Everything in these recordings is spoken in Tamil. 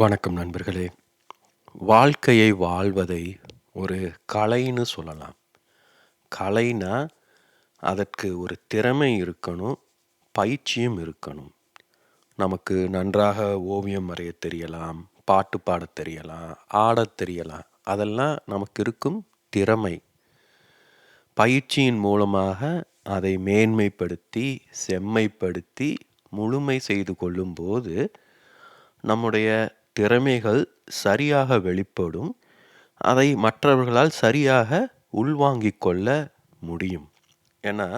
வணக்கம் நண்பர்களே. வாழ்க்கையை வாழ்வதை ஒரு கலைன்னு சொல்லலாம். கலைனா அதற்கு ஒரு திறமை இருக்கணும் பயிற்சியும் இருக்கணும். நமக்கு நன்றாக ஓவியம் வரைய தெரியலாம் பாட்டு பாடத் தெரியலாம் ஆடத் தெரியலாம். அதெல்லாம் நமக்கு இருக்கும் திறமை. பயிற்சியின் மூலமாக அதை மேன்மைப்படுத்தி செம்மைப்படுத்தி முழுமை செய்து கொள்ளும்போது நம்முடைய திறமைகள் சரியாக வெளிப்படும் அதை மற்றவர்களால் சரியாக உள்வாங்கிக் கொள்ள முடியும். ஏன்னா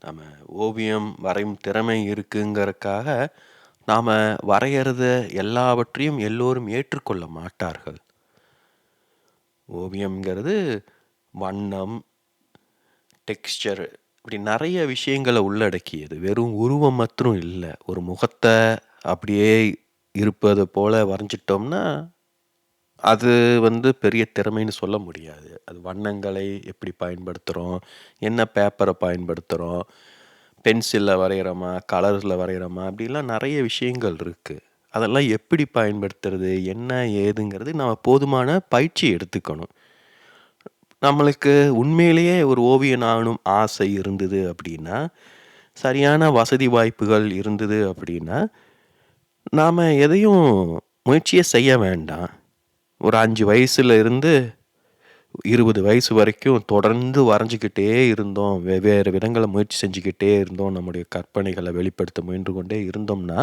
நம்ம ஓவியம் வரையும் திறமை இருக்குங்கிறதுக்காக நாம் வரைகிறத எல்லாவற்றையும் எல்லோரும் ஏற்றுக்கொள்ள மாட்டார்கள். ஓவியம்ங்கிறது வண்ணம் டெக்ஸ்சர் இப்படி நிறைய விஷயங்களை உள்ளடக்கியது. வெறும் உருவம் மற்றும் இல்லை. ஒரு முகத்தை அப்படியே இருப்பது போல வரைஞ்சிட்டோம்னா அது வந்து பெரிய திறமைன்னு சொல்ல முடியாது. அது வண்ணங்களை எப்படி பயன்படுத்துகிறோம் என்ன பேப்பரை பயன்படுத்துகிறோம் பென்சிலில் வரைகிறோமா கலரில் வரைகிறோமா அப்படிலாம் நிறைய விஷயங்கள் இருக்குது அதெல்லாம் எப்படி பயன்படுத்துறது என்ன ஏதுங்கிறது நம்ம போதுமான பயிற்சி எடுத்துக்கணும். நம்மளுக்கு உண்மையிலேயே ஒரு ஓவியன் ஆகணும் ஆசை இருந்தது அப்படின்னா சரியான வசதி வாய்ப்புகள் இருந்தது அப்படின்னா நாம் எதையும் முயற்சியே செய்ய வேண்டாம். ஒரு அஞ்சு வயசுல இருந்து இருபது வயசு வரைக்கும் தொடர்ந்து வரைஞ்சிக்கிட்டே இருந்தோம். வெவ்வேறு விதங்களை முயற்சி செஞ்சுக்கிட்டே இருந்தோம். நம்முடைய கற்பனைகளை வெளிப்படுத்த முயன்று கொண்டே இருந்தோம்னா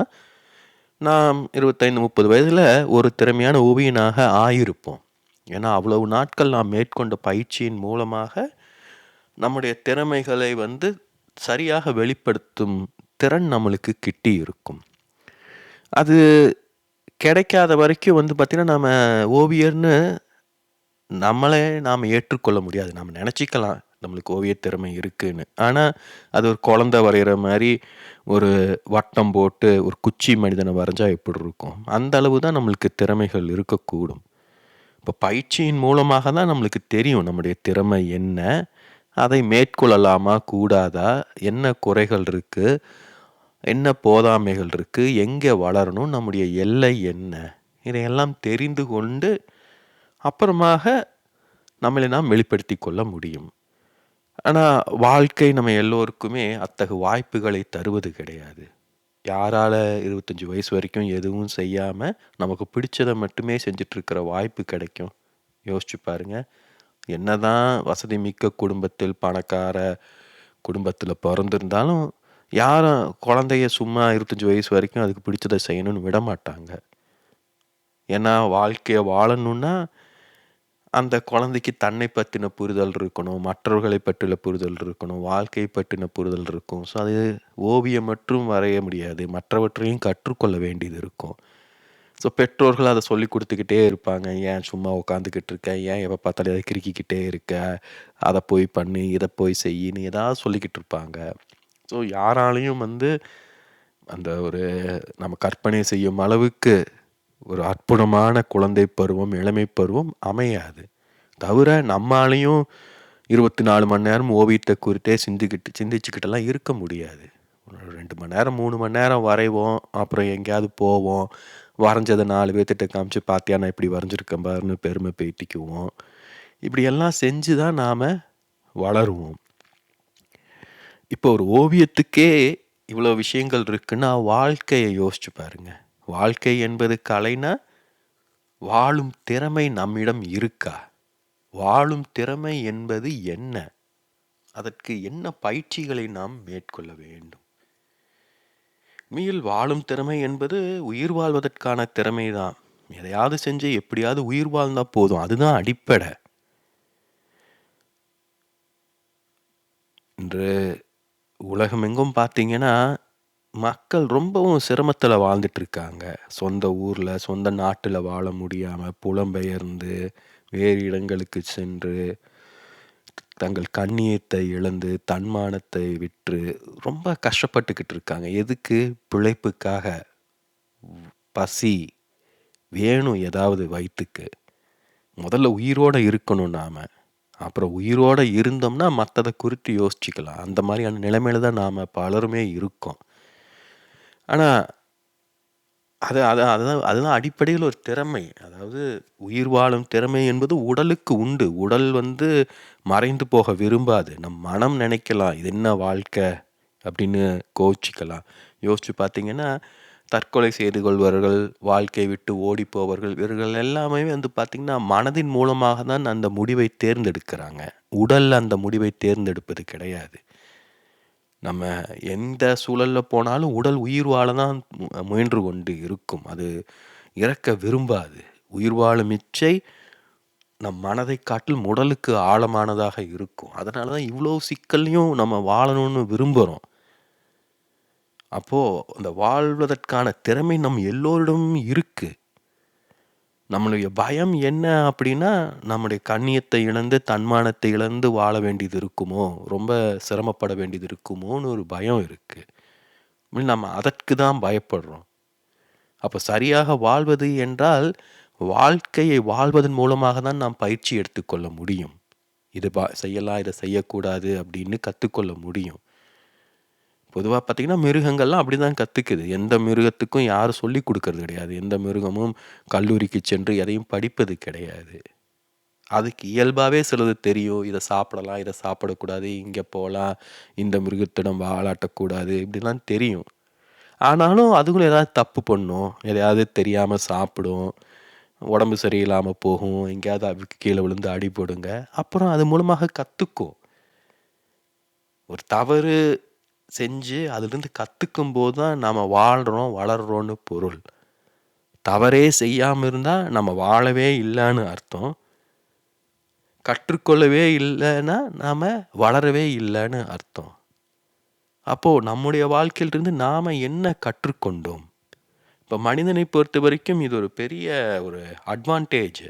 நாம் இருபத்தைந்து முப்பது வயதில் ஒரு திறமையான ஓவியனாக ஆயிருப்போம். ஏன்னா அவ்வளவு நாட்கள் நாம் மேற்கொண்ட பயிற்சியின் மூலமாக நம்முடைய திறமைகளை வந்து சரியாக வெளிப்படுத்தும் திறன் நம்மளுக்கு கிட்டி இருக்கும் அது கிடைக்காத வரைக்கும் வந்து பார்த்திங்கன்னா நம்ம ஓவியர்னு நம்மளே நாம் ஏற்றுக்கொள்ள முடியாது. நம்ம நினச்சிக்கலாம் நம்மளுக்கு ஓவிய திறமை இருக்குன்னு. ஆனால் அது ஒரு குழந்த வரைகிற மாதிரி ஒரு வட்டம் போட்டு ஒரு குச்சி மனிதனை வரைஞ்சா எப்படி இருக்கும்? அந்த அளவு தான் நம்மளுக்கு திறமைகள் இருக்கக்கூடும். இப்போ பயிற்சியின் மூலமாக தான் நம்மளுக்கு தெரியும் நம்முடைய திறமை என்ன அதை மேற்கொள்ளலாமா கூடாதா என்ன குறைகள் இருக்குது என்ன போதாமைகள் இருக்குது எங்கே வளரணும்? நம்முடைய எல்லை என்ன? இதையெல்லாம் தெரிந்து கொண்டு அப்புறமாக நம்மளை நாம் வெளிப்படுத்தி கொள்ள முடியும். ஆனால் வாழ்க்கை நம்ம எல்லோருக்குமே அத்தகு வாய்ப்புகளை தருவது கிடையாது. யாரால் இருபத்தஞ்சி வயசு வரைக்கும் எதுவும் செய்யாமல் நமக்கு பிடிச்சதை மட்டுமே செஞ்சிட்ருக்கிற வாய்ப்பு கிடைக்கும். யோசிச்சு பாருங்க. என்னதான் வசதி மிக்க குடும்பத்தில் பணக்கார குடும்பத்தில் பிறந்திருந்தாலும் யாரும் குழந்தைய சும்மா இருபத்தஞ்சி வயசு வரைக்கும் அதுக்கு பிடிச்சதை செய்யணும்னு விட மாட்டாங்க ஏன்னா வாழ்க்கையை வாழணுன்னா அந்த குழந்தைக்கு தன்னை பற்றின புரிதல் இருக்கணும் மற்றவர்களை பற்றின புரிதல் இருக்கணும் வாழ்க்கை பற்றின புரிதல் இருக்கும். ஸோ அது ஓவியம் மட்டும் வரைய முடியாது. மற்றவற்றையும் கற்றுக்கொள்ள வேண்டியது இருக்கும். ஸோ பெற்றோர்கள் அதை சொல்லி கொடுத்துக்கிட்டே இருப்பாங்க. ஏன் சும்மா உட்காந்துக்கிட்டு இருக்க? ஏன் எப்போ பார்த்தாலும் அதை கிறுக்கிக்கிட்டே இருக்க? அதை போய் பண்ணு இதை போய் செய்யின்னு ஏதாவது சொல்லிக்கிட்டு இருப்பாங்க. ஸோ யாராலையும் வந்து அந்த ஒரு நம்ம கற்பனை செய்யும் அளவுக்கு ஒரு அற்புதமான குழந்தை பருவம் இளமை பருவம் அமையாது. தவிர நம்மளாலையும் இருபத்தி நாலு மணி நேரம் ஓவியத்தை குறித்தே சிந்திக்கிட்டு சிந்திச்சுக்கிட்டெல்லாம் இருக்க முடியாது. ரெண்டு மணி நேரம் மூணு மணி நேரம் வரைவோம். அப்புறம் எங்கேயாவது போவோம். வரைஞ்சதை நாலு பேர்த்திட்ட காமிச்சு பார்த்தியா நான் இப்படி வரைஞ்சிருக்கேன் பாருன்னு பெருமை பேட்டிக்குவோம் இப்படியெல்லாம் செஞ்சு தான் நாம் வளருவோம். இப்போ ஒரு ஓவியத்துக்கே இவ்வளோ விஷயங்கள் இருக்குன்னா வாழ்க்கையை யோசிச்சு பாருங்க. வாழ்க்கை என்பது கலைனா வாழும் திறமை நம்மிடம் இருக்கா? வாழும் திறமை என்பது என்ன? அதற்கு என்ன பயிற்சிகளை நாம் மேற்கொள்ள வேண்டும்? மீள் வாழும் திறமை என்பது உயிர் வாழ்வதற்கான திறமை தான். எதையாவது செஞ்சு எப்படியாவது உயிர் வாழ்ந்தா போதும். அதுதான் அடிப்படை. இன்று உலகமெங்கும் பார்த்தீங்கன்னா மக்கள் ரொம்பவும் சிரமத்தில் வாழ்ந்துட்டுருக்காங்க சொந்த ஊரில் சொந்த நாட்டில் வாழ முடியாமல் புலம்பெயர்ந்து வேறு இடங்களுக்கு சென்று தங்கள் கண்ணியத்தை இழந்து தன்மானத்தை விற்று ரொம்ப கஷ்டப்பட்டுக்கிட்டு இருக்காங்க எதுக்கு? பிழைப்புக்காக. பசி வேணும் ஏதாவது வயிற்றுக்கு முதல்ல உயிரோடு இருக்கணும் நாம். அப்புறம் உயிரோடு இருந்தோம்னா மற்றதை குறித்து யோசிச்சுக்கலாம் அந்த மாதிரியான நிலைமையில தான் நாம் பலருமே இருக்கோம் ஆனால் அது அது அதுதான் அதுதான் அடிப்படையில் ஒரு திறமை. அதாவது உயிர் வாழும் திறமை என்பது உடலுக்கு உண்டு. உடல் வந்து மறைந்து போக விரும்பாது. நம் மனம் நினைக்கலாம், "இது என்ன வாழ்க்கை?" அப்படின்னு கோச்சிக்கலாம் யோசிச்சு பார்த்தீங்கன்னா, தற்கொலை செய்து கொள்பவர்கள், வாழ்க்கையை விட்டு ஓடிப்போவர்கள், இவர்கள் எல்லாமே வந்து பார்த்திங்கன்னா மனதின் மூலமாக தான் அந்த முடிவை தேர்ந்தெடுக்கிறாங்க. உடல் அந்த முடிவை தேர்ந்தெடுப்பது கிடையாது. நம்ம எந்த சூழலில் போனாலும் உடல் உயிர் வாழ தான் முயன்று கொண்டு இருக்கும். அது இறக்க விரும்பாது. உயிர் வாழும் இச்சை நம் மனதை காட்டிலும் உடலுக்கு ஆழமானதாக இருக்கும். அதனால தான் இவ்வளோ சிக்கல்லையும் நம்ம வாழணும்னு விரும்புகிறோம் அப்போது அந்த வாழ்வதற்கான திறமை நம் எல்லோரிடமும் இருக்குது நம்மளுடைய பயம் என்ன அப்படின்னா, நம்முடைய கண்ணியத்தை இழந்து, தன்மானத்தை இழந்து வாழ வேண்டியது இருக்குமோ! ரொம்ப சிரமப்பட வேண்டியது இருக்குமோன்னு ஒரு பயம் இருக்குது நம்ம அதற்கு தான் பயப்படுறோம். அப்போ சரியாக வாழ்வது என்றால், வாழ்க்கையை வாழ்வதன் மூலமாக தான் நாம் பயிற்சி எடுத்துக்கொள்ள முடியும். இது ப செய்யலாம், இதை செய்யக்கூடாது அப்படின்னு கற்றுக்கொள்ள முடியும். பொதுவாக பார்த்தீங்கன்னா, மிருகங்கள்லாம் அப்படிதான் கற்றுக்குது எந்த மிருகத்துக்கும் யாரும் சொல்லிக் கொடுக்கறது கிடையாது. எந்த மிருகமும் கல்லூரிக்கு சென்று எதையும் படிப்பது கிடையாது. அதுக்கு இயல்பாகவே சிலது தெரியும். இதை சாப்பிடலாம், இதை சாப்பிடக்கூடாது, இங்கே போகலாம் இந்த மிருகத்திடம் வாழாட்டக்கூடாது இப்படிலாம் தெரியும். ஆனாலும் அதுங்களும் ஏதாவது தப்பு பண்ணும். எதையாவது தெரியாமல் சாப்பிடும். உடம்பு சரியில்லாமல் போகும். எங்கேயாவது அதுக்கு கீழே விழுந்து அடிபடுங்க. அப்புறம் அது மூலமாக கற்றுக்கும் ஒரு தவறு செஞ்சு அதுலேருந்து கற்றுக்கும் போது தான் நாம் வாழ்கிறோம் வளர்றோம்னு பொருள். தவறே செய்யாமல் இருந்தால் நம்ம வாழவே இல்லைன்னு அர்த்தம். கற்றுக்கொள்ளவே இல்லைன்னா நாம் வளரவே இல்லைன்னு அர்த்தம். அப்போது நம்முடைய வாழ்க்கையிலிருந்து நாம் என்ன கற்றுக்கொண்டோம்? இப்போ மனிதனை பொறுத்த வரைக்கும் இது ஒரு பெரிய ஒரு அட்வான்டேஜ்.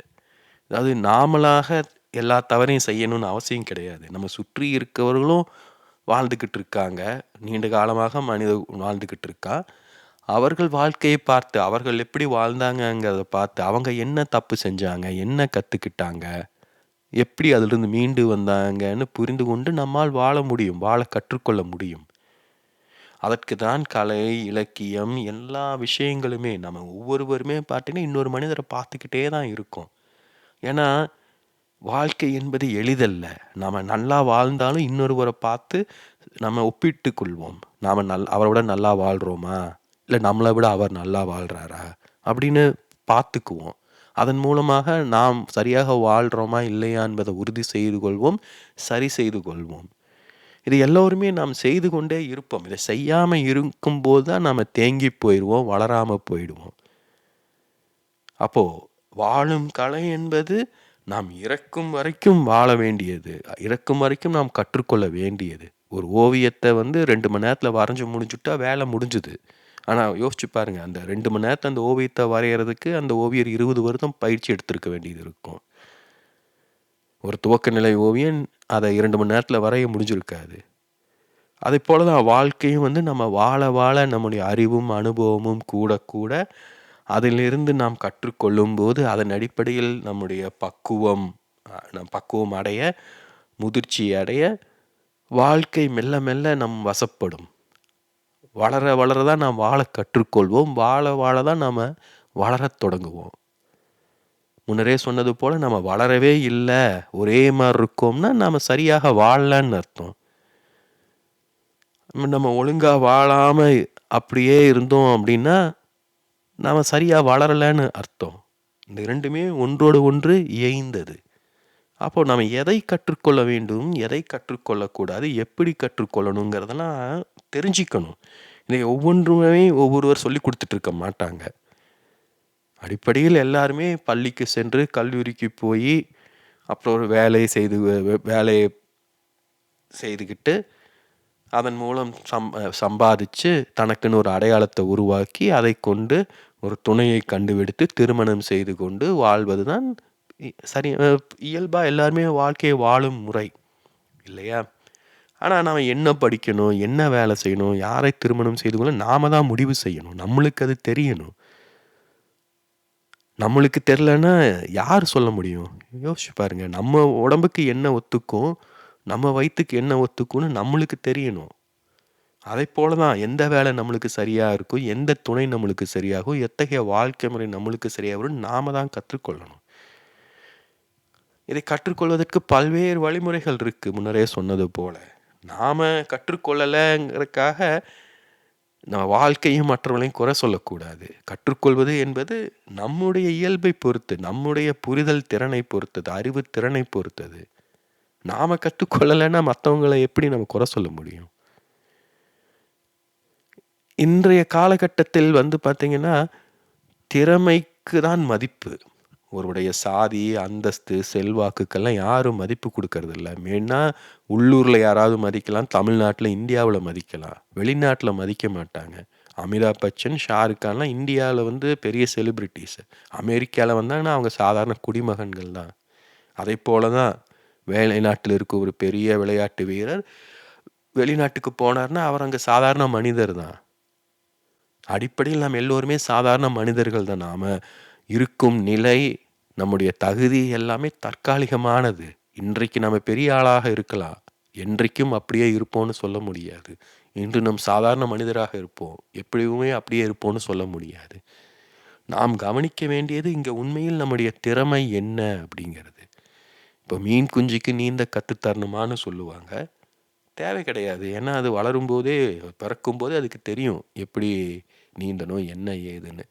அதாவது நாமளாக எல்லா தவறையும் செய்யணும்னு அவசியம் கிடையாது. நம்ம சுற்றி இருக்கவர்களும் வாழ்ந்துக்கிட்டு இருக்காங்க. நீண்ட காலமாக மனித வாழ்ந்துக்கிட்டு இருக்கான். அவர்கள் வாழ்க்கையை பார்த்து, அவர்கள் எப்படி வாழ்ந்தாங்கங்கிறத பார்த்து, அவங்க என்ன தப்பு செஞ்சாங்க? என்ன கற்றுக்கிட்டாங்க எப்படி அதிலிருந்து மீண்டு வந்தாங்கன்னு புரிந்து கொண்டு நம்மால் வாழ முடியும். வாழ கற்றுக்கொள்ள முடியும். அதற்கு தான் கலை, இலக்கியம் எல்லா விஷயங்களுமே நம்ம ஒவ்வொருவருமே பார்த்தீங்கன்னா, இன்னொரு மனிதரை பார்த்துக்கிட்டே தான் இருக்கோம். ஏன்னா, வாழ்க்கை என்பது எளிதல்ல. நாம் நல்லா வாழ்ந்தாலும் இன்னொருவரை பார்த்து நம்ம ஒப்பிட்டு கொள்வோம். நாம் நல் அவரோட விட நல்லா வாழ்கிறோமா இல்லை நம்மளை விட அவர் நல்லா வாழ்கிறாரா அப்படின்னு பார்த்துக்குவோம். அதன் மூலமாக நாம் சரியாக வாழ்கிறோமா இல்லையா? என்பதை உறுதி செய்து கொள்வோம். சரி செய்து கொள்வோம். இது எல்லோருமே நாம் செய்து கொண்டே இருப்போம். இதை செய்யாமல் இருக்கும்போது தான் நாம் தேங்கி போயிடுவோம் வளராமல் போயிடுவோம். அப்போது வாழும் கலை என்பது நாம் இறக்கும் வரைக்கும் வாழ வேண்டியது. இறக்கும் வரைக்கும் நாம் கற்றுக்கொள்ள வேண்டியது. ஒரு ஓவியத்தை வந்து ரெண்டு மணி நேரத்தில் வரைஞ்சு முடிஞ்சுட்டா வேலை முடிஞ்சுது. ஆனால் யோசிச்சு பாருங்க. அந்த ரெண்டு மணி நேரத்தில் அந்த ஓவியத்தை வரைகிறதுக்கு அந்த ஓவியர் 20 வருடம் பயிற்சி எடுத்திருக்க வேண்டியது இருக்கும். ஒரு துவக்க நிலை ஓவியன் அதை இரண்டு மணி நேரத்தில் வரைய முடிஞ்சிருக்காது. அதைப் போல தான் வாழ்க்கையும் வந்து நம்ம வாழ வாழ நம்முடைய அறிவும், அனுபவமும் கூட கூட அதிலிருந்து நாம் கற்றுக்கொள்ளும்போது, அதன் அடிப்படையில் நம்முடைய பக்குவம் நம் பக்குவம் அடைய, முதிர்ச்சி அடைய, வாழ்க்கை மெல்ல மெல்ல நம் வசப்படும். வளர வளர தான் நாம் வாழ கற்றுக்கொள்வோம். வாழ வாழ தான் நாம் வளரத் தொடங்குவோம். முன்னரே சொன்னது போல் நம்ம வளரவே இல்லை ஒரே மாதிரி இருக்கோம்னா, நாம் சரியாக வாழலன்னு அர்த்தம். நம்ம ஒழுங்காக வாழாமல் அப்படியே இருந்தோம் அப்படின்னா, நாம் சரியாக வளரலன்னு அர்த்தம். இந்த ரெண்டுமே ஒன்றோடு ஒன்று இயைந்தது. அப்போது நாம் எதை கற்றுக்கொள்ள வேண்டும்? எதை கற்றுக்கொள்ளக்கூடாது? எப்படி கற்றுக்கொள்ளணுங்கிறதெல்லாம் தெரிஞ்சுக்கணும். இதை ஒவ்வொன்றுமே ஒவ்வொருவர் சொல்லிக் கொடுத்துட்ருக்க மாட்டாங்க. அடிப்படையில் எல்லாருமே பள்ளிக்கு சென்று, கல்லூரிக்கு போய் அப்புறம் ஒரு வேலையை செய்து வேலையை செய்துக்கிட்டு அதன் மூலம் சம் சம்பாதிச்சு, தனக்குன்னு ஒரு அடையாளத்தை உருவாக்கி, அதை கொண்டு ஒரு துணையை கண்டுபிடித்து, திருமணம் செய்து கொண்டு வாழ்வது தான் இ சரி இயல்பாக எல்லாருமே வாழ்க்கையை வாழும் முறை. இல்லையா? ஆனால் நாம் என்ன படிக்கணும்? என்ன வேலை செய்யணும்? யாரை திருமணம் செய்து கொள்ள நாம தான் முடிவு செய்யணும். நம்மளுக்கு அது தெரியணும். நம்மளுக்கு தெரிலன்னா யார் சொல்ல முடியும்? யோசிச்சு பாருங்க. நம்ம உடம்புக்கு என்ன ஒத்துக்கும்? நம்ம வயிற்றுக்கு என்ன ஒத்துக்கும்னு நம்மளுக்கு தெரியணும். அதைப் போல தான் எந்த வேலை நம்மளுக்கு சரியாக இருக்கும், எந்த துணை நம்மளுக்கு சரியாகும், எத்தகைய வாழ்க்கை முறை நம்மளுக்கு சரியாக வரும் நாம தான் கற்றுக்கொள்ளணும். இதை கற்றுக்கொள்வதற்கு பல்வேறு வழிமுறைகள் இருக்கு. முன்னரே சொன்னது போல. நாம கற்றுக்கொள்ளலைங்கிறதுக்காக நம்ம வாழ்க்கையும் மற்றவர்களையும் குறை சொல்லக்கூடாது. கற்றுக்கொள்வது என்பது நம்முடைய இயல்பை பொறுத்து, நம்முடைய புரிதல் திறனை பொறுத்தது, அறிவு திறனை பொறுத்தது. நாம் கற்றுக்கொள்ளலைன்னா மற்றவங்களை எப்படி நம்ம குறை சொல்ல முடியும்? இன்றைய காலகட்டத்தில் வந்து பார்த்தீங்கன்னா, திறமைக்கு தான் மதிப்பு. ஒருவருடைய சாதி, அந்தஸ்து, செல்வாக்குக்கெல்லாம் யாரும் மதிப்பு கொடுக்கறதில்ல மெயினாக உள்ளூரில் யாராவது மதிக்கலாம். தமிழ்நாட்டில் இந்தியாவில் மதிக்கலாம். வெளிநாட்டில் மதிக்க மாட்டாங்க. அமிதாப் பச்சன், ஷாருக் கான்லாம் வந்து பெரிய செலிப்ரிட்டிஸ் அமெரிக்காவில் வந்தாங்கன்னா, அவங்க சாதாரண குடிமகன்கள் தான். அதைப் போல தான் வெளிநாட்டில இருக்க ஒரு பெரிய விளையாட்டு வீரர், வெளிநாட்டுக்கு போனார்னா, அவர் அங்கே சாதாரண மனிதர் தான். அடிப்படையில் நாம் எல்லோருமே சாதாரண மனிதர்கள் தான். நாம் இருக்கும் நிலை, நம்முடைய தகுதி எல்லாமே தற்காலிகமானது. இன்றைக்கு நம்ம பெரிய ஆளாக இருக்கலாம். என்றைக்கும் அப்படியே இருப்போம்னு சொல்ல முடியாது. இன்று நம் சாதாரண மனிதராக இருப்போம். எப்படியுமே அப்படியே இருப்போம்னு சொல்ல முடியாது. நாம் கவனிக்க வேண்டியது இங்கே உண்மையில் நம்முடைய திறமை என்ன அப்படிங்கிறது. இப்போ மீன் குஞ்சுக்கு நீந்த கற்றுத்தரணுமான்னு தரணுமான்னு சொல்லுவாங்க. தேவை கிடையாது. ஏன்னா அது வளரும்போதே, பிறக்கும்போதே அதுக்கு தெரியும். எப்படி நீந்தணும், என்ன ஏதுன்னு.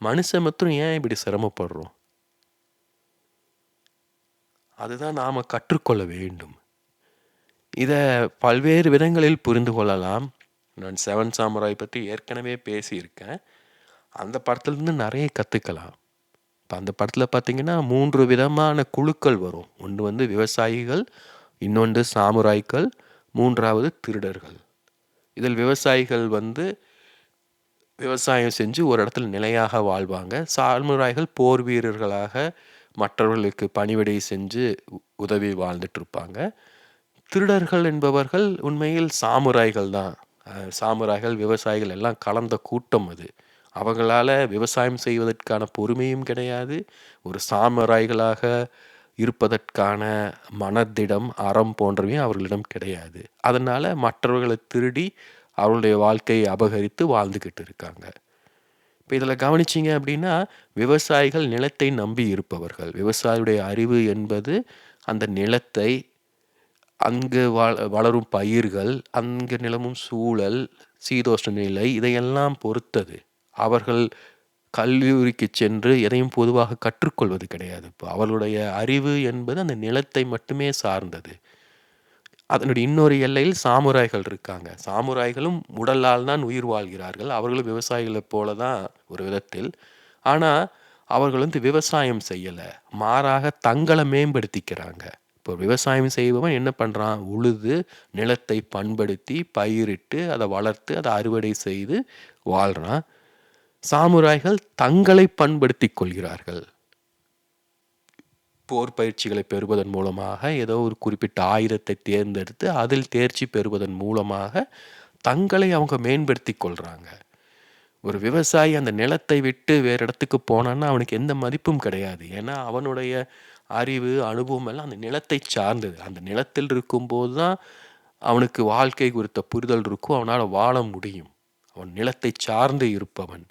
மனுஷன் மாத்திரம் ஏன் இப்படி சிரமப்படுறோம்? அதுதான் நாம் கற்றுக்கொள்ள வேண்டும். இதை பல்வேறு விதங்களில் புரிந்து கொள்ளலாம். நான் செவன் சாமுராய் பற்றி ஏற்கனவே பேசியிருக்கேன். அந்த படத்துலேருந்து நிறைய கற்றுக்கலாம் இப்போ அந்த படத்தில் பார்த்திங்கன்னா மூன்று விதமான குழுக்கள் வரும். ஒன்று வந்து விவசாயிகள், இன்னொன்று சாமுராய்கள், மூன்றாவது திருடர்கள். இதில் விவசாயிகள் வந்து விவசாயம் செஞ்சு ஒரு இடத்துல நிலையாக வாழ்வாங்க. சாமுராய்கள் போர் வீரர்களாக மற்றவர்களுக்கு பணிவிடை செஞ்சு உதவி வாழ்ந்துட்டுருப்பாங்க திருடர்கள் என்பவர்கள் உண்மையில் சாமுராய்கள் தான். சாமுராய்கள், விவசாயிகள் எல்லாம் கலந்த கூட்டம் அது. அவங்களால் விவசாயம் செய்வதற்கான பொறுமையும் கிடையாது. ஒரு சாமுராய்களாக இருப்பதற்கான மனதிடம், அறம் போன்றவையும் அவர்களிடம் கிடையாது. அதனால் மற்றவர்களை திருடி, அவருடைய வாழ்க்கையை அபகரித்து வாழ்ந்துக்கிட்டு இருக்காங்க. இப்போ இதில் கவனிச்சீங்க அப்படின்னா, விவசாயிகள் நிலத்தை நம்பி இருப்பவர்கள். விவசாயியுடைய அறிவு என்பது அந்த நிலத்தை, அங்கு வளரும் பயிர்கள், அங்கு நிலமும் சூழல், சீதோஷ்ண நிலை இதையெல்லாம் பொறுத்தது. அவர்கள் கல்லூரிக்கு சென்று எதையும் பொதுவாக கற்றுக்கொள்வது கிடையாது. இப்போ அவர்களுடைய அறிவு என்பது அந்த நிலத்தை மட்டுமே சார்ந்தது. அதனுடைய இன்னொரு எல்லையில் சாமுராய்கள் இருக்காங்க. சாமுராய்களும் உடலால் தான் உயிர் வாழ்கிறார்கள். அவர்களும் விவசாயிகளைப் போல தான் ஒரு விதத்தில். ஆனால் அவர்கள் வந்து விவசாயம் செய்யலை மாறாக தங்களை மேம்படுத்திக்கிறாங்க. இப்போ விவசாயம் செய்பவன் என்ன பண்ணுறான் உழுது, நிலத்தை பண்படுத்தி, பயிரிட்டு, அதை வளர்த்து, அதை அறுவடை செய்து வாழ்கிறான் சாமுராய்கள் தங்களை பண்படுத்தி கொள்கிறார்கள். போர் பயிற்சிகளை பெறுவதன் மூலமாக, ஏதோ ஒரு குறிப்பிட்ட ஆயுதத்தை தேர்ந்தெடுத்து, அதில் தேர்ச்சி பெறுவதன் மூலமாக, தங்களை அவங்க மேம்படுத்தி கொள்கிறாங்க ஒரு விவசாயி அந்த நிலத்தை விட்டு வேறு இடத்துக்கு போனான்னா, அவனுக்கு எந்த மதிப்பும் கிடையாது. ஏன்னா, அவனுடைய அறிவு, அனுபவம் எல்லாம் அந்த நிலத்தை சார்ந்தது. அந்த நிலத்தில் இருக்கும்போது தான், அவனுக்கு வாழ்க்கை குறித்த புரிதல் இருக்கும். அவனால் வாழ முடியும். அவன் நிலத்தை சார்ந்து இருப்பவன்.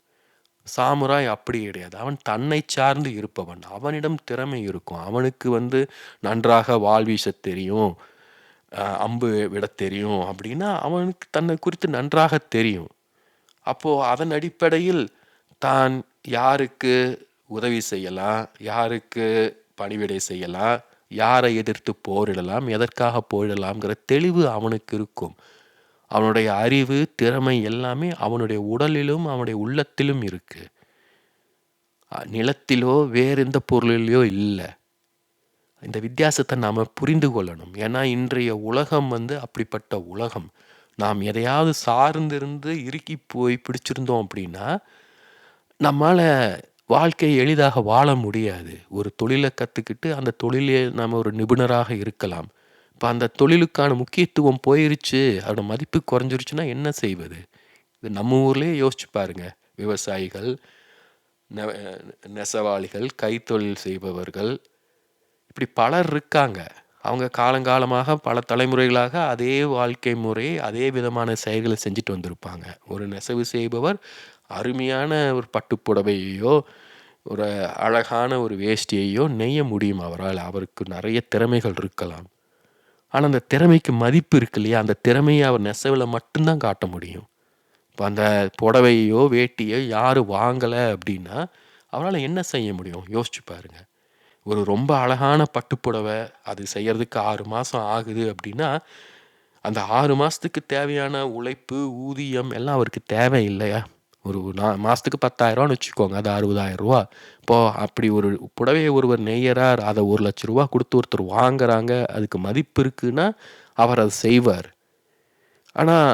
சாமுராய் அப்படி கிடையாது. அவன் தன்னை சார்ந்து இருப்பவன். அவனிடம் திறமை இருக்கும். அவனுக்கு வந்து நன்றாக வாழ்வீச வீசத் தெரியும். அம்பு விடத் தெரியும் அப்படின்னா, அவனுக்கு தன்னை குறித்து நன்றாக தெரியும். அப்போது அதன் அடிப்படையில் தான் யாருக்கு உதவி செய்யலாம்? யாருக்கு பணிவிடை செய்யலாம்? யாரை எதிர்த்து போரிடலாம்? எதற்காக போரிடலாம்ங்கிற தெளிவு அவனுக்கு இருக்கும். அவனுடைய அறிவு, திறமை எல்லாமே அவனுடைய உடலிலும், அவனுடைய உள்ளத்திலும் இருக்கு. நிலத்திலோ, வேறு எந்த பொருளிலயோ இல்லை இந்த வித்தியாசத்தை நாம் புரிந்து கொள்ளணும். ஏன்னா, இன்றைய உலகம் வந்து அப்படிப்பட்ட உலகம். நாம் எதையாவது சார்ந்திருந்து இறுக்கி போய் பிடிச்சிருந்தோம் அப்படின்னா, நம்மால் வாழ்க்கையை எளிதாக வாழ முடியாது. ஒரு தொழிலை கற்றுக்கிட்டு அந்த தொழிலே நாம் ஒரு நிபுணராக இருக்கலாம். இப்போ அந்த தொழிலுக்கான முக்கியத்துவம் போயிருச்சு, அதோட மதிப்பு குறைஞ்சிருச்சுன்னா என்ன செய்வது? இது நம்ம ஊர்லேயே யோசிச்சு பாருங்கள் விவசாயிகள், நெ நெசவாளிகள், கைத்தொழில் செய்பவர்கள், இப்படி பலர் இருக்காங்க. அவங்க காலங்காலமாக பல தலைமுறைகளாக அதே வாழ்க்கை முறை அதே விதமான செயல்களை செஞ்சுட்டு வந்திருப்பாங்க. ஒரு நெசவு செய்பவர் அருமையான ஒரு பட்டுப்புடவையோ ஒரு அழகான ஒரு வேஷ்டியையோ நெய்ய முடியும் அவரால். அவருக்கு நிறைய திறமைகள் இருக்கலாம். ஆனால் அந்த திறமைக்கு மதிப்பு இருக்கு இல்லையா? அந்த திறமையை அவர் நெசவில் மட்டும்தான் காட்ட முடியும். இப்போ அந்த புடவையோ வேட்டியோ யார் வாங்கலை அப்படின்னா அவரால் என்ன செய்ய முடியும்? யோசிச்சு பாருங்க. ஒரு ரொம்ப அழகான பட்டுப்புடவை அது செய்கிறதுக்கு ஆறு மாதம் ஆகுது அப்படின்னா அந்த ஆறு மாதத்துக்கு தேவையான உழைப்பு ஊதியம் எல்லாம் அவருக்கு தேவை இல்லையா ஒரு நா மாதத்துக்கு பத்தாயிரரூவான்னு வச்சுக்கோங்க. அது அறுபதாயிரம் ரூபா இப்போது அப்படி ஒரு புடவையை ஒருவர் நெய்யறார் அதை ஒரு லட்ச ரூபா கொடுத்து ஒருத்தர் வாங்குறாங்க அதுக்கு மதிப்பு இருக்குன்னா அவர் அதை செய்வார். ஆனால்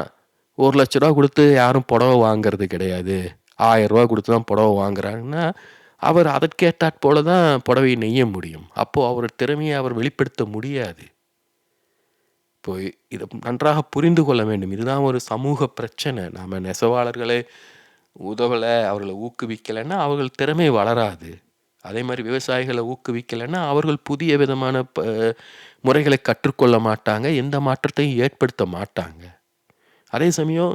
ஒரு லட்ச ரூபா கொடுத்து யாரும் புடவை வாங்கிறது கிடையாது. ஆயிரம் கொடுத்து தான் புடவை வாங்குறாங்கன்னா அவர் அதற்கேற்றாற் போல தான் புடவையை நெய்ய முடியும். அப்போது அவர் திறமையை அவர் வெளிப்படுத்த முடியாது. இப்போ இதை நன்றாக புரிந்து கொள்ள வேண்டும். இதுதான் ஒரு சமூக பிரச்சனை. நாம் நெசவாளர்களை உதவலை அவர்களை ஊக்குவிக்கலைன்னா அவர்கள் திறமை வளராது. அதே மாதிரி விவசாயிகளை ஊக்குவிக்கலைன்னா அவர்கள் புதிய விதமான ப முறைகளை கற்றுக்கொள்ள மாட்டாங்க எந்த மாற்றத்தையும் ஏற்படுத்த மாட்டாங்க. அதே சமயம்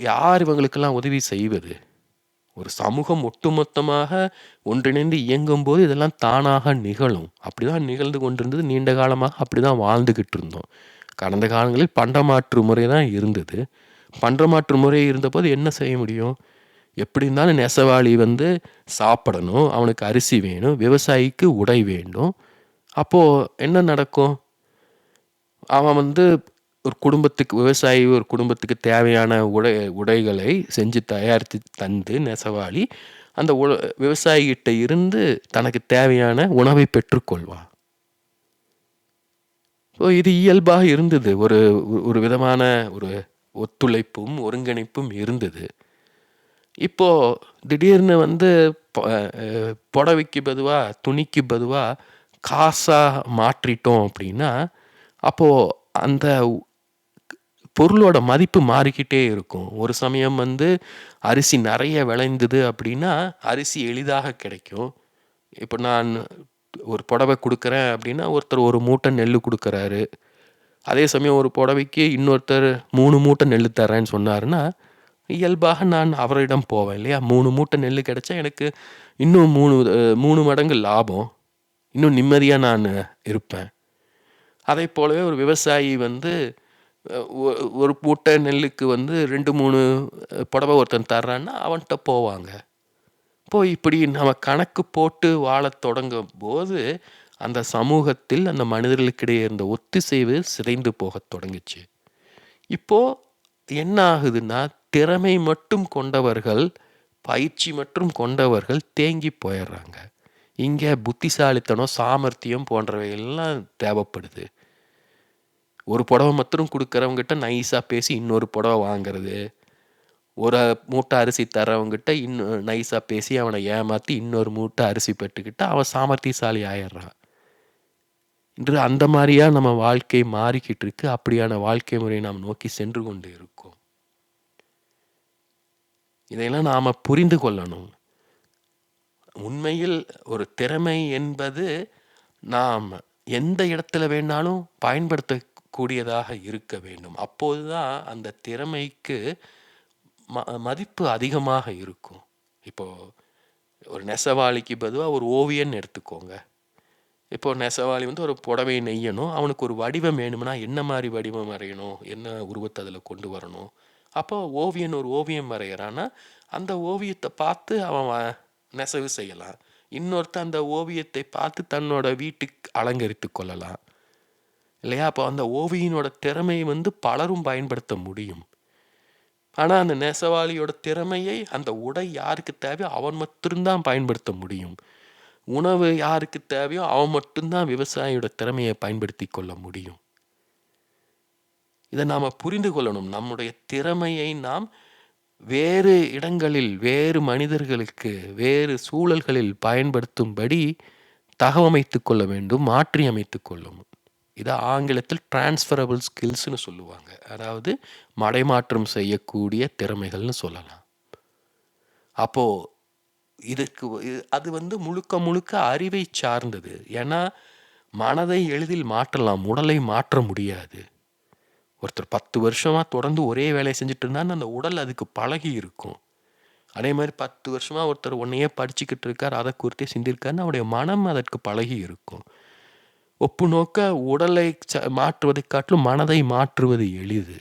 யார் இவங்களுக்கெல்லாம் உதவி செய்வது? ஒரு சமூகம் ஒட்டுமொத்தமாக ஒன்றிணைந்து இயங்கும் போது இதெல்லாம் தானாக நிகழும். அப்படி தான் நிகழ்ந்து கொண்டிருந்தது. நீண்ட காலமாக அப்படிதான் வாழ்ந்துக்கிட்டு இருந்தோம். கடந்த காலங்களில் பண்டமாற்று முறை தான் இருந்தது. பண்டமாற்று முறை இருந்தபோது என்ன செய்ய முடியும்? எப்படி இருந்தாலும் நெசவாளி வந்து சாப்பிடணும் அவனுக்கு அரிசி வேணும் விவசாயிக்கு உடை வேண்டும். அப்போது என்ன நடக்கும்? அவன் வந்து ஒரு குடும்பத்துக்கு விவசாயி ஒரு குடும்பத்துக்கு தேவையான உடை உடைகளை செஞ்சு தயாரித்து தந்து நெசவாளி அந்த உ விவசாயிகிட்ட இருந்து தனக்கு தேவையான உணவை பெற்றுக்கொள்வான் ஸோ இது இயல்பாக இருந்தது. ஒரு ஒரு விதமான ஒரு ஒத்துழைப்பும் ஒருங்கிணைப்பும் இருந்தது. இப்போது திடீர்னு வந்து ப- புடவைக்கு பதுவாக துணிக்கு பதுவாக காசாக மாற்றிட்டோம் அப்படின்னா அப்போது அந்த பொருளோட மதிப்பு மாறிக்கிட்டே இருக்கும். ஒரு சமயம் வந்து அரிசி நிறைய விளைந்தது அப்படின்னா அரிசி எளிதாக கிடைக்கும். இப்போ நான் ஒரு புடவை கொடுக்குறேன் அப்படின்னா ஒருத்தர் ஒரு மூட்டை நெல் கொடுக்குறாரு. அதே சமயம் ஒரு புடவைக்கு இன்னொருத்தர் மூணு மூட்டை நெல் தரேன்னு சொன்னாருன்னா இயல்பாக நான் அவரிடம் போவேன் இல்லையா? மூணு மூட்டை நெல் கிடச்சா எனக்கு இன்னும் மூணு மூணு மடங்கு லாபம். இன்னும் நிம்மதியாக நான் இருப்பேன். அதே போலவே ஒரு விவசாயி வந்து ஒரு மூட்டை நெல்லுக்கு வந்து ரெண்டு மூணு புடவை ஒருத்தன் தர்றான்னா அவன்கிட்ட போவாங்க. இப்போ இப்படி நம்ம கணக்கு போட்டு வாழ தொடங்கும் போது அந்த சமூகத்தில் அந்த மனிதர்களுக்கிடையே இருந்த ஒத்திசைவு சிதைந்து போக தொடங்குச்சு. இப்போது என்ன ஆகுதுன்னா திறமை மட்டும் கொண்டவர்கள் பயிற்சி மற்றும் கொண்டவர்கள் தேங்கி போயிடுறாங்க. இங்கே புத்திசாலித்தனம் சாமர்த்தியம் போன்றவையெல்லாம் தேவைப்படுது. ஒரு புடவை மாத்திரம் கொடுக்குறவங்ககிட்ட நைஸாக பேசி இன்னொரு புடவை வாங்குறது. ஒரு மூட்டை அரிசி தரவங்கிட்ட இன்னும் நைஸாக பேசி அவனை ஏமாற்றி இன்னொரு மூட்டை அரிசி பெற்றுக்கிட்டு அவன் சாமர்த்தியசாலி ஆயிடுறான். இன்று அந்த மாதிரியா நம்ம வாழ்க்கை மாறிக்கிட்டு இருக்கு. அப்படியான வாழ்க்கை முறையை நாம் நோக்கி சென்று கொண்டு இருக்கோம். இதையெல்லாம் நாம் புரிந்து கொள்ளணும். உண்மையில் ஒரு திறமை என்பது நாம் எந்த இடத்துல வேணாலும் பயன்படுத்தக்கூடியதாக இருக்க வேண்டும். அப்போது தான் அந்த திறமைக்கு ம மதிப்பு அதிகமாக இருக்கும். இப்போது ஒரு நெசவாளிக்கு பதுவாக ஒரு ஓவியன் எடுத்துக்கோங்க. இப்போ நெசவாளி வந்து ஒரு புடவை நெய்யணும். அவனுக்கு ஒரு வடிவம் வேணும்னா என்ன மாதிரி வடிவம் வரையணும்? என்ன உருவத்தை அதில் கொண்டு வரணும்? அப்போ ஓவியன் ஒரு ஓவியம் வரைகிறான்னா அந்த ஓவியத்தை பார்த்து அவன் நெசவு செய்யலாம். இன்னொருத்தன் அந்த ஓவியத்தை பார்த்து தன்னோட வீட்டுக்கு அலங்கரித்து கொள்ளலாம். இல்லையா? அப்போ அந்த ஓவியனோட திறமையை வந்து பலரும் பயன்படுத்த முடியும். ஆனால் அந்த நெசவாளியோட திறமையை அந்த உடை யாருக்கு தேவையோ அவன் மட்டும்தான் பயன்படுத்த முடியும். உணவு யாருக்கு தேவையோ அவன் மட்டும்தான் விவசாயியோட திறமையை பயன்படுத்தி கொள்ள முடியும். இதை நாம் புரிந்து கொள்ளணும். நம்முடைய திறமையை நாம் வேறு இடங்களில் வேறு மனிதர்களுக்கு வேறு சூழல்களில் பயன்படுத்தும்படி தகவமைத்து கொள்ள வேண்டும் மாற்றி அமைத்து கொள்ளும் இதை ஆங்கிலத்தில் டிரான்ஸ்ஃபரபிள் ஸ்கில்ஸ்னு சொல்லுவாங்க. அதாவது மடைமாற்றம் செய்யக்கூடிய திறமைகள்னு சொல்லலாம். அப்போது இதற்கு அது வந்து முழுக்க முழுக்க அறிவை சார்ந்தது. ஏன்னா மனதை எளிதில் மாற்றலாம் உடலை மாற்ற முடியாது. ஒருத்தர் பத்து வருஷமாக தொடர்ந்து ஒரே வேலையை செஞ்சுட்டு இருந்தான்னு அந்த உடல் அதுக்கு பழகி இருக்கும். அதே மாதிரி பத்து வருஷமாக ஒருத்தர் ஒன்றையே படிச்சுக்கிட்டு இருக்கார் அதை குறித்தே சிந்திருக்காருன்னு அவருடைய மனம் அதற்கு பழகி இருக்கும். ஒப்பு நோக்க உடலை மாற்றுவதை காட்டிலும் மனதை மாற்றுவது எளிது.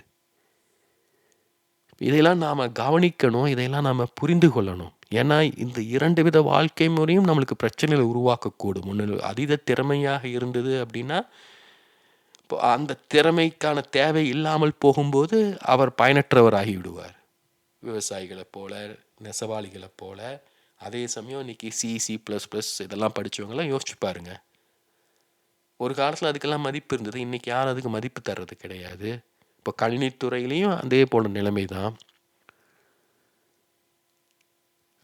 இதையெல்லாம் நாம் கவனிக்கணும் இதையெல்லாம் நாம் புரிந்து கொள்ளணும். ஏன்னா இந்த இரண்டு வித வாழ்க்கை முறையும் நம்மளுக்கு பிரச்சனைகளை உருவாக்கக்கூடும். ஒன்று அதீத திறமையாக இருந்தது அப்படின்னா இப்போ அந்த திறமைக்கான தேவை இல்லாமல் போகும்போது அவர் பயனற்றவர் ஆகிவிடுவார் போல நெசவாளிகளைப் போல. அதே சமயம் இன்னைக்கு சிசி ப்ளஸ் ப்ளஸ் இதெல்லாம் படித்தவங்களாம் யோசிச்சு பாருங்க. ஒரு காலத்தில் அதுக்கெல்லாம் மதிப்பு இருந்தது. இன்றைக்கி யாரும் அதுக்கு மதிப்பு தர்றது கிடையாது. இப்போ கணினித்துறையிலையும் அதே போல நிலைமை தான்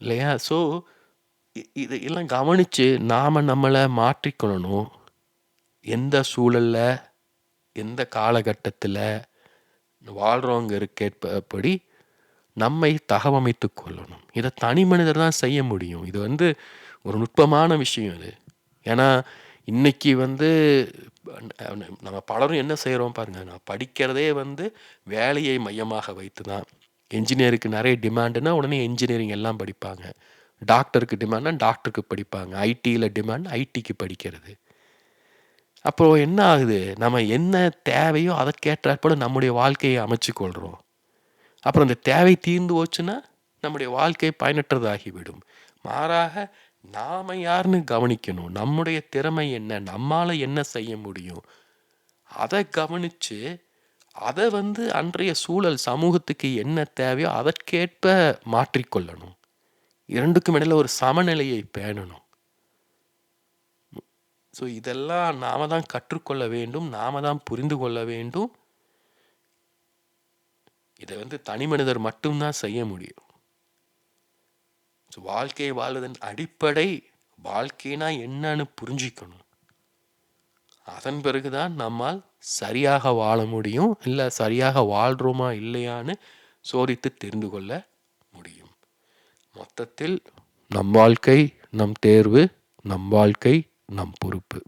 இல்லையா? ஸோ இதையெல்லாம் கவனித்து நாம் நம்மளை மாற்றிக்கொள்ளணும். எந்த சூழலில் எந்த காலகட்டத்தில் வாழ்கிறவங்க இருக்கேற்படி நம்மை தகவமைத்து கொள்ளணும். இதை தனி மனிதர் தான் செய்ய முடியும். இது வந்து ஒரு நுட்பமான விஷயம் இது. ஏன்னா இன்றைக்கி வந்து நம்ம பலரும் என்ன செய்கிறோம் பாருங்கள் நான் படிக்கிறதே வந்து வேலையை மையமாக வைத்து தான். என்ஜினியருக்கு நிறைய டிமாண்டுனா உடனே என்ஜினியரிங் எல்லாம் படிப்பாங்க. டாக்டருக்கு டிமாண்ட்னா டாக்டருக்கு படிப்பாங்க. ஐடியில் டிமாண்ட் ஐடிக்கு படிக்கிறது. அப்போது என்ன ஆகுது? நம்ம என்ன தேவையோ அதற்கேற்றாற்போல நம்முடைய வாழ்க்கையை அமைச்சுக்கொள்கிறோம் அப்புறம் அந்த தேவை தீர்ந்து போச்சுன்னா நம்முடைய வாழ்க்கை பயனற்றதாகிவிடும். மாறாக நாம் யாருன்னு கவனிக்கணும். நம்முடைய திறமை என்ன? நம்மால் என்ன செய்ய முடியும்? அதை கவனித்து அதை வந்து அன்றைய சூழல் சமூகத்துக்கு என்ன தேவையோ அதற்கேற்ப மாற்றிக்கொள்ளணும். இரண்டுக்கும் இடையில ஒரு சமநிலையை பேணணும். ஸோ இதெல்லாம் நாம தான் கற்றுக்கொள்ள வேண்டும் நாம தான் புரிந்து கொள்ள வேண்டும். இதை வந்து தனி மனிதர் மட்டும்தான் செய்ய முடியும். ஸோ வாழ்க்கையை வாழ்வதன் அடிப்படை வாழ்க்கைனா என்னன்னு புரிஞ்சிக்கணும். அதன் பிறகுதான் நம்மால் சரியாக வாழ முடியும் இல்லை சரியாக வாழ்கிறோமா இல்லையான்னு சோதித்து தெரிந்து கொள்ள முடியும். மொத்தத்தில் நம் வாழ்க்கை நம் தேர்வு நம் வாழ்க்கை நம் பொறுப்பு.